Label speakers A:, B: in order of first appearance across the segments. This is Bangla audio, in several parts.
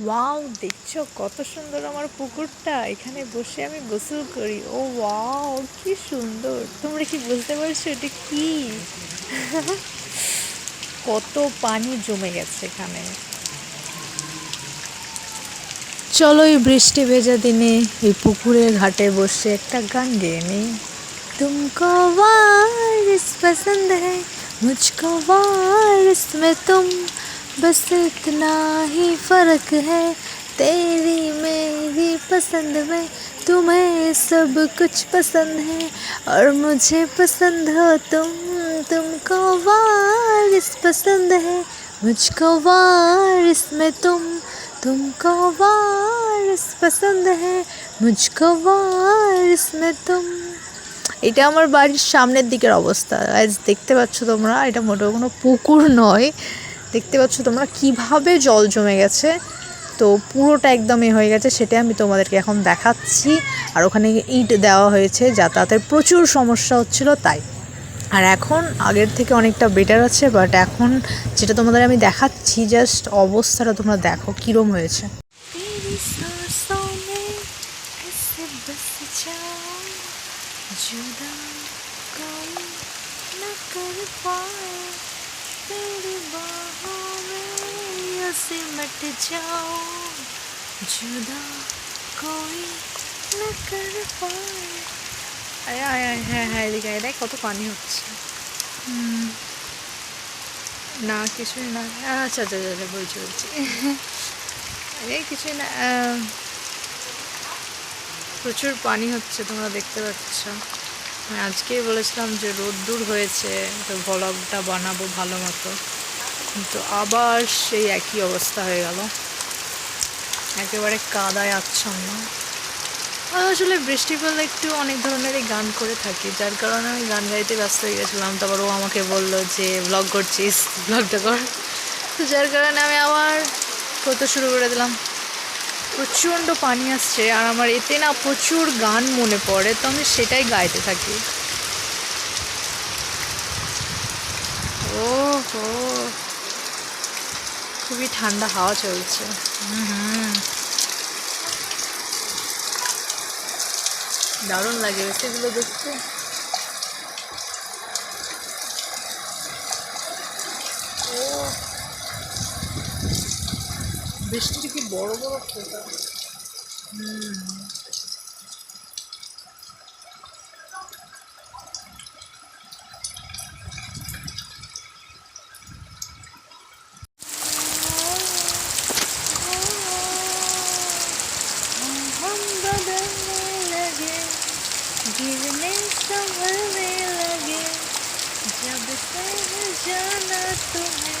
A: ওয়াও দেখছো কত সুন্দর আমার পুকুরটা এখানে বসে আমি গোসল করি ও ওয়াও কি সুন্দর তোমরা কি বুঝতে পারছো এটা কি কত পানি জমে গেছে এখানে চলো এই বৃষ্টি ভেজা দিনে এই পুকুরের ঘাটে বসে একটা গান গেয়ে নিই तुमको वारिस पसंद है मुझको वारिस में तुम बस इतना ही फर्क है तेरी मेरी पसंद में तुम्हें सब कुछ पसंद है और मुझे पसंद हो तुम तुमको वारिस पसंद है मुझको वारिस में तुम तुमको वारिस पसंद है मुझको वारिस में तुम এটা আমার বাড়ির সামনের দিকের অবস্থা আজ দেখতে পাচ্ছ তোমরা এটা মোটেও কোনো পুকুর নয় দেখতে পাচ্ছ তোমরা কিভাবে জল জমে গেছে তো পুরোটা একদম এ হয়ে গেছে সেটা আমি তোমাদেরকে এখন দেখাচ্ছি আর ওখানে ইট দেওয়া হয়েছে যাতায়াতের প্রচুর সমস্যা হচ্ছিল তাই আর এখন আগের থেকে অনেকটা বেটার আছে বাট এখন যেটা তোমাদের আমি দেখাচ্ছি জাস্ট অবস্থাটা তোমরা দেখো কীরম হয়েছে तेरी सांसों में ऐसे बस जाऊं जुदा कोई न कर पाए तेरी बाहों में यूं सिमट जाऊं जुदा कोई न कर पाए আরে আয় আয় হ্যাঁ হ্যাঁ এদিকে আয় দেখ কত পানি হচ্ছে হুম। না কিছুই না আচ্ছা আচ্ছা আচ্ছা বলছি বলছি এই কিছুই না আহ, প্রচুর পানি হচ্ছে তোমরা দেখতে পাচ্ছ আমি আজকেই বলেছিলাম যে রোদ্দুর হয়েছে, তো ভ্লগটা বানাবো ভালো মতো। কিন্তু আবার সেই একই অবস্থা হয়ে গেল। একেবারে কাদায় আচ্ছন্ন। আমি আসলে বৃষ্টি পড়লে একটু অনেক ধরনেরই গান করে থাকি, যার কারণে আমি গান গাইতে ব্যস্ত হয়ে গেছিলাম। তারপর ও আমাকে বলল যে ব্লগ করছিস ব্লগটা কর। তো যার কারণে আমি আবার করতে শুরু করে দিলাম। প্রচণ্ড পানি আসছে আর আমার এতে না প্রচুর গান মনে পড়ে, তো আমি সেটাই গাইতে থাকি। ও হো খুবই ঠান্ডা হাওয়া চলছে। দারুণ লাগে সেগুলো দেখতে ও বৃষ্টির কি বড় বড় ফোঁটা হুম हम बदलने लगे गिरने संभलने लगे जब से है जाना तुम्हें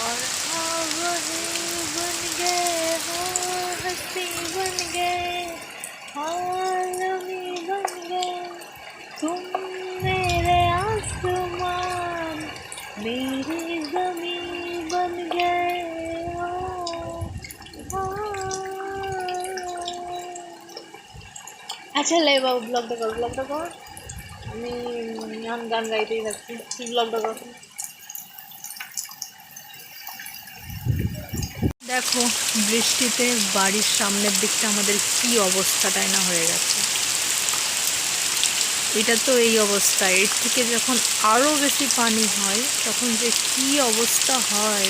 A: और हाँ वही बन गए हाँ हंसी बन गए हाँ नमी बन गए तुम मेरे आसमान मेरी जमीन बन गए हाँ, আচ্ছা লে বাবু ব্লগটা কর ব্লগটা কর আমি এখন গান গাইতেই থাকছি তুই ব্লগটা কর দেখো, বৃষ্টিতে বাড়ির সামনের দিকটা আমাদের কি অবস্থাটাই না হয়ে গেছে। এটা তো এই অবস্থা। এর থেকে যখন আরও বেশি পানি হয়, তখন যে কি অবস্থা হয়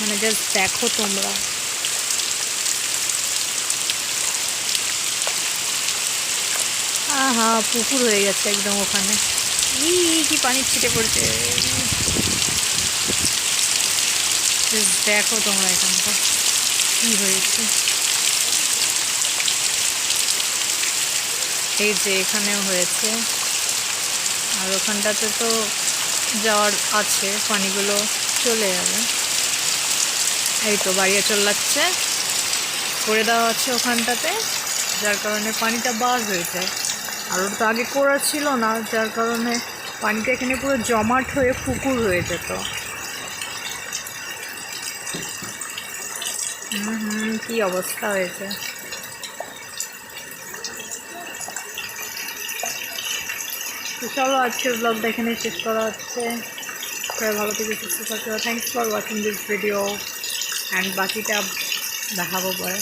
A: মানে জাস্ট দেখো তোমরা। আহা, পুকুর হয়ে গেছে একদম ওখানে। ই কি পানি ছিটে পড়ছে। Just দেখো তোমরা এখানটা। কি হয়েছে? এই যে এখানেও হয়েছে। আর ওখানটাতে তো যাওয়ার আছে, পানিগুলো চলে যাবে। এই তো বাড়িয়ে চল লাগছে করে দেওয়া আছে ওখানটাতে, যার কারণে পানিটা বার হয়েছে। আর ওটা তো আগে করা ছিল না, যার কারণে পানিটা এখানে পুরো জমাট হয়ে পুকুর হয়ে যেত। হুম হুম কী অবস্থা হয়েছে? তো চলো, আজকের ব্লগটা এখানে শেষ করা হচ্ছে। সবাই ভালো থেকে, সুস্থ থাকতে thanks for watching this video and বাকিটা দেখাবো পরে।